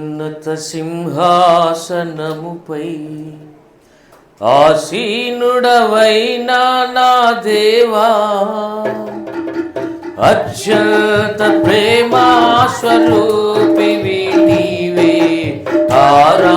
ఉన్నత సింహాసనముపై ఆసీనుడవైన నా దేవా అత్యంత ప్రేమాస్వరూపివి నీవే ఆరా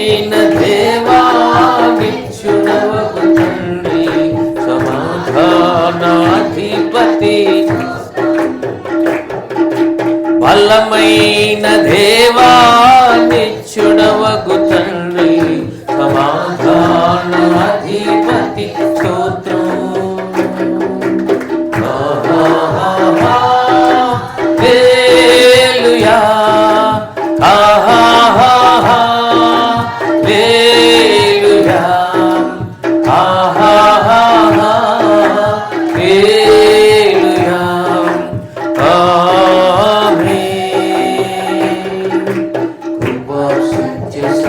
బలమైన దేవా.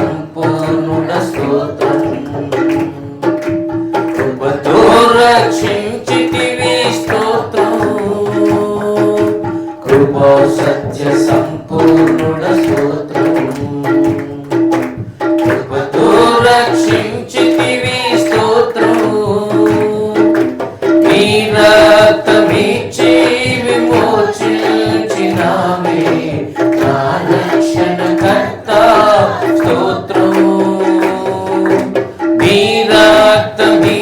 సంపూర్ణుడ స్తోత్రం. కృపతో రక్షించితివి స్తోత్రం. కృపో సత్య సంపూర్ణుడ స్తోత్రం. కృపతో రక్షించితి நீ ரத்தம் நீ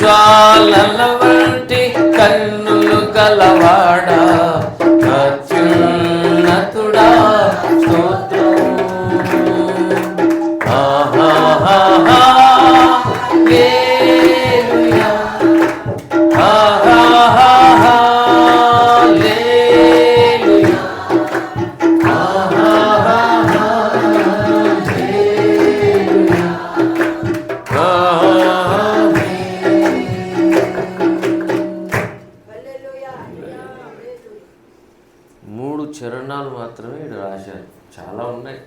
జ్వాలలో చరణాలు మాత్రమే ఇక్కడ రాశారు. చాలా ఉన్నాయి.